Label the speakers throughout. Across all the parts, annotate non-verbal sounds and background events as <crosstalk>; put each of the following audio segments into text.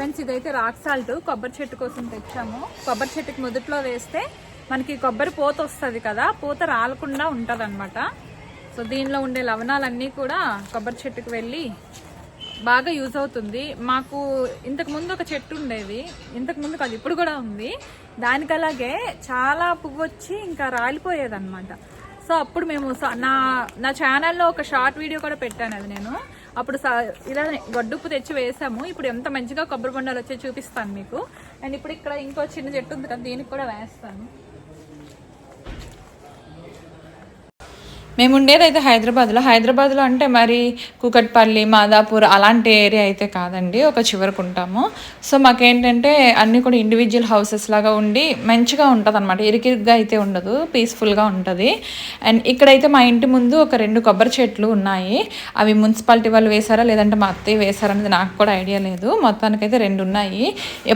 Speaker 1: Friends ఇదైతే rock salt. కొబ్బరి చెట్టు కోసం తెచ్చాము. కొబ్బరి చెట్టుకి మొదట్లో వేస్తే మనకి కొబ్బరి పూత వస్తుంది కదా పూత రాలకుండా ఉంటుంది అనమాట సో దీనిలో ఉండే లవణాలన్నీ కూడా కొబ్బరి చెట్టుకు వెళ్ళి బాగా యూజ్ అవుతుంది. మాకు ఇంతకుముందు ఒక చెట్టు ఉండేది. ఇంతకుముందు కాదు ఇప్పుడు కూడా ఉంది. దానికి అలాగే చాలా పువ్వు వచ్చి ఇంకా రాలిపోయేది అనమాట సో అప్పుడు మేము స- నా నా ఛానల్లో ఒక షార్ట్ వీడియో కూడా పెట్టాను అది నేను. అప్పుడు ఇలానే ఇలా గడ్డుప్పు తెచ్చి వేసాము. ఇప్పుడు ఎంత మంచిగా కొబ్బరి బొండాలు వచ్చి చూపిస్తాను మీకు. అండ్ ఇప్పుడు ఇక్కడ ఇంకో చిన్న చెట్టు ఉంది కదా దీనికి కూడా వేస్తాను. మేము ఉండేది అయితే హైదరాబాద్లో. హైదరాబాద్లో అంటే మరి కూకట్పల్లి మాదాపూర్ అలాంటి ఏరియా అయితే కాదండి. ఒక చివరకు ఉంటాము. సో మాకేంటంటే అన్నీ కూడా ఇండివిజువల్ హౌసెస్ లాగా ఉండి మంచిగా ఉంటుంది అనమాట ఇరికిరిగ్గా అయితే ఉండదు. పీస్ఫుల్గా ఉంటుంది. అండ్ ఇక్కడైతే మా ఇంటి ముందు ఒక రెండు కొబ్బరి చెట్లు ఉన్నాయి. అవి మున్సిపాలిటీ వాళ్ళు వేశారా లేదంటే మా అత్తయ్య వేశారా అనేది నాకు కూడా ఐడియా లేదు. మొత్తానికైతే రెండు ఉన్నాయి.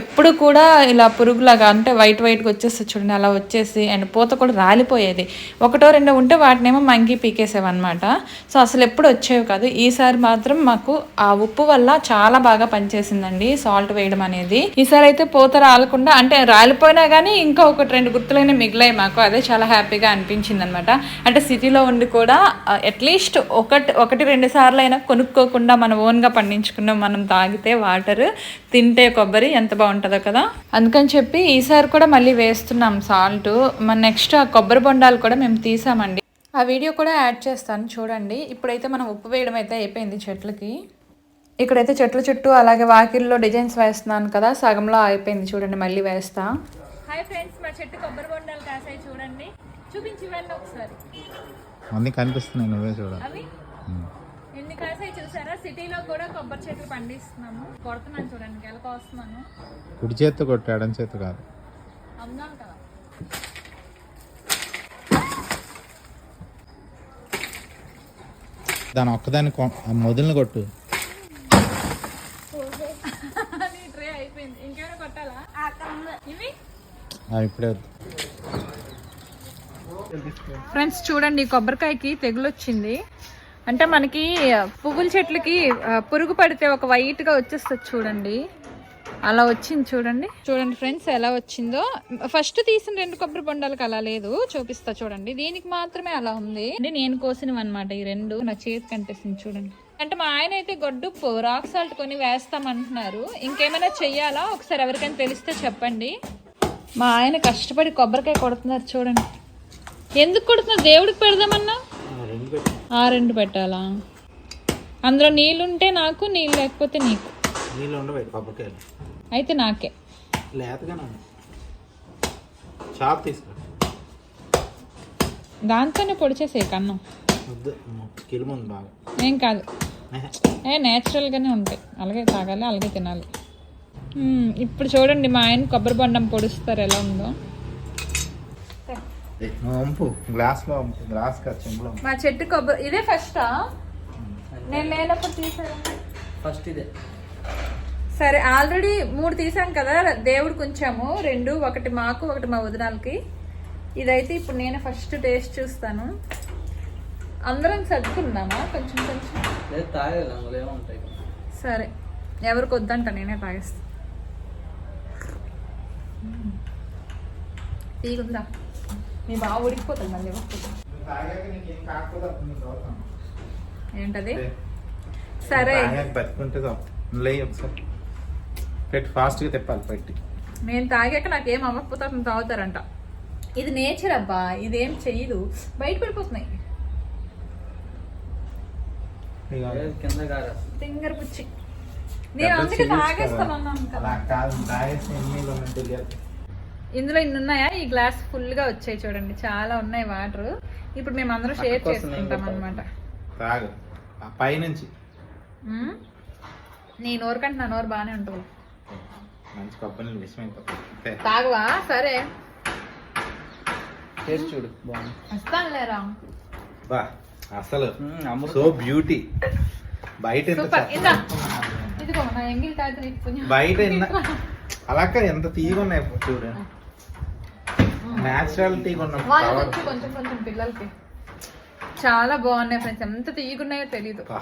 Speaker 1: ఎప్పుడు కూడా ఇలా పురుగులాగా అంటే వైట్ వైట్గా వచ్చేస్తుంది చూడండి అలా వచ్చేసి అండ్ పూత కూడా రాలిపోయేది. ఒకటో రెండో ఉంటే వాటినేమో మంకి పీకేసేవన్నమాట. సో అసలు ఎప్పుడు వచ్చేవి కాదు. ఈసారి మాత్రం మాకు ఆ ఉప్పు వల్ల చాలా బాగా పనిచేసిందండి సాల్ట్ వేయడం అనేది. ఈసారి అయితే పూత రాలకుండా అంటే రాలిపోయినా కానీ ఇంకా ఒకటి రెండు గుర్తులైన మిగిలాయి మాకు. అదే చాలా హ్యాపీగా అనిపించింది అనమాట అంటే సిటీలో ఉండి కూడా అట్లీస్ట్ ఒకటి ఒకటి రెండు సార్లు అయినా కొనుక్కోకుండా మనం ఓన్గా పండించుకున్నాం మనం తాగితే వాటర్ తింటే కొబ్బరి ఎంత బాగుంటుందో కదా. అందుకని చెప్పి ఈసారి కూడా మళ్ళీ వేస్తున్నాం సాల్ట్. మన నెక్స్ట్ ఆ కొబ్బరి బొండాలు కూడా మేము తీసామండి. ఆ వీడియో కూడా యాడ్ చేస్తాను చూడండి. ఇప్పుడైతే మనం ఉప్పు వేయడం అయితే అయిపోయింది చెట్లకి. ఇక్కడైతే చెట్ల చుట్టూ అలాగే వాకిల్లో డిజైన్స్ వేస్తున్నాను కదా సగంలో అయిపోయింది చూడండి మళ్ళీ వేస్తా. హాయ్ ఫ్రెండ్స్ మా చెట్టు కొబ్బరి బొండాలు కాసాయి చూడండి. చూపించి ఇవ్వండి ఒకసారి.
Speaker 2: అన్నీ కనిపిస్తున్నాయి నువ్వే చూడాలి
Speaker 1: అవి? ఎన్ని కాసాయి చూసారా? సిటీలో కూడా కొబ్బరి చెట్లు పండిస్తున్నాము. కొడుతున్నాను చూడండి ఎలా కోస్తున్నాను
Speaker 2: కుడి చేత్తో కొట్టు ఎడం చేత్తో కాదు.
Speaker 1: అమ్మాను కదా?
Speaker 2: దాని ఒక్కదాన్ని మొదలుని కొట్టు. ఇప్పుడే.
Speaker 1: ఫ్రెండ్స్ చూడండి కొబ్బరికాయకి తెగులు వచ్చింది అంటే మనకి పువ్వుల చెట్లకి పురుగు పడితే ఒక వైట్గా వచ్చేస్తుంది చూడండి. అలా వచ్చింది చూడండి. చూడండి ఫ్రెండ్స్ ఎలా వచ్చిందో. ఫస్ట్ తీసిన రెండు కొబ్బరి బొండాలకు అలా లేదు. చూపిస్తా చూడండి. దీనికి మాత్రమే అలా ఉంది. అంటే నేను కోసినవి అనమాట ఈ రెండు. నా చేతి కనిపిస్తుంది చూడండి. అంటే మా ఆయన అయితే గొడ్డుప్పు రాక్ సాల్ట్ కొని వేస్తామంటున్నారు. ఇంకేమైనా చెయ్యాలా? ఒకసారి ఎవరికైనా తెలిస్తే చెప్పండి. మా ఆయన కష్టపడి కొబ్బరికాయ కొడుతున్నారు చూడండి. ఎందుకు కొడుతున్నారు? దేవుడికి పెడదామన్నా? ఆ రెండు పెట్టాలా? అందులో నీళ్ళుంటే నాకు నీళ్ళు లేకపోతే నీకు.
Speaker 2: నీళ్ళు ఉండవు కొబ్బరికాయలు.
Speaker 1: అయితే నాకే.
Speaker 2: లేతగా చాప్ తీసుకో.
Speaker 1: దాంతోనే పొడి చేసే కన్నం
Speaker 2: బాగా.
Speaker 1: ఏం కాదు. ఏ? నేచురల్గానే ఉంటాయి. అలాగే తాగాలి అలాగే తినాలి. ఇప్పుడు చూడండి మా ఆయన కొబ్బరి బొండం పొడుస్తారు ఎలా ఉందో.
Speaker 2: గ్లాస్లో గ్లాస్.
Speaker 1: మా చెట్టు కొబ్బరి ఇదే ఫస్టా నేను లేనప్పుడు తీసాను
Speaker 3: ఫస్ట్ ఇదే.
Speaker 1: సరే ఆల్రెడీ మూడు తీసాం కదా దేవుడికి ఉంచాము రెండు ఒకటి మాకు ఒకటి మా వదినాలకి. ఇదైతే ఇప్పుడు నేను ఫస్ట్ టేస్ట్ చూస్తాను. అందరం సర్దుకుందామా కొంచెం కొంచెం. సరే ఎవరికి వద్దంట నేనే తాగేస్తా. తీగుందా? మీ బాగా ఉడికిపోతుంది మళ్ళీ. ఏంటది?
Speaker 2: లే.
Speaker 1: సరే.
Speaker 2: పెట్టి ఫాస్ట్గా తిప్పాలి పెట్టి
Speaker 1: నేను తాగాక నాకు ఏం అవ్వకపోతే అతను తాగుతారంట. ఇది నేచర్ అబ్బా ఇదేం చెయ్యదు. బయట పడిపోతున్నాయి.
Speaker 3: కింద
Speaker 1: ఫింగర్ పుచ్చి నేను అందుకే
Speaker 2: చెయ్యొచ్చు
Speaker 1: తాగేస్తామన్నాను
Speaker 2: కదా.
Speaker 1: కదా
Speaker 2: అలా కాదు తాగేసి ఎన్ని నీళ్ళు ఉన్నాయో తెలియదు.
Speaker 1: ఇందులో ఇన్ని ఉన్నాయా? ఈ గ్లాస్ ఫుల్గా వచ్చాయి చూడండి. చాలా ఉన్నాయి వాటర్. ఇప్పుడు మేము అందరం షేర్ చేసుకుంటాం అనమాట
Speaker 2: తాగు. పైనుంచి.
Speaker 1: నీ నోరు కంటే నా నోరు బాగానే ఉంటుంది.
Speaker 2: మంచి కొబ్బరి నీళ్ళు విషమైపోతుంది
Speaker 1: తాగవా? సరే.
Speaker 3: టేస్ట్ చూడు బాగుంది.
Speaker 1: వస్తాను లేరా
Speaker 2: బా అసలు సో బ్యూటీ. బయట. బయట <laughs> ఎంత అలాక ఎంత తీగ ఉన్నాయి చూడు. power.
Speaker 1: నుంచి కొంచెం కొంచెం పిల్లలకి. చాలా బాగున్నాయి ఫ్రెండ్స్. ఎంత తీయగున్నాయో తెలియదు
Speaker 2: బా.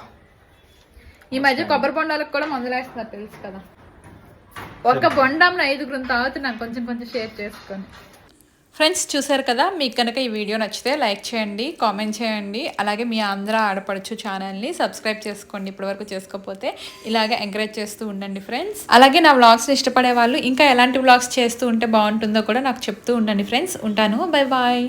Speaker 1: ఈ మధ్య కొబ్బరి బొండాలకు కూడా మందులు వేస్తున్నారు తెలుసు కదా. ఒక బొండంలో ఐదుగురం తాగుతున్నాం కొంచెం కొంచెం షేర్ చేసుకొని. ఫ్రెండ్స్ చూసారు కదా? మీకు కనుక ఈ వీడియో నచ్చితే లైక్ చేయండి కామెంట్ చేయండి అలాగే మీ ఆంధ్ర ఆడపడుచు ఛానల్ని సబ్స్క్రైబ్ చేసుకోండి. ఇప్పటివరకు చేసుకోకపోతే ఇలాగే ఎంకరేజ్ చేస్తూ ఉండండి ఫ్రెండ్స్ అలాగే నా వ్లాగ్స్ని ఇష్టపడే వాళ్ళు ఇంకా ఎలాంటి వ్లాగ్స్ చేస్తూ ఉంటే బాగుంటుందో కూడా నాకు చెప్తూ ఉండండి ఫ్రెండ్స్ ఉంటాను. Bye bye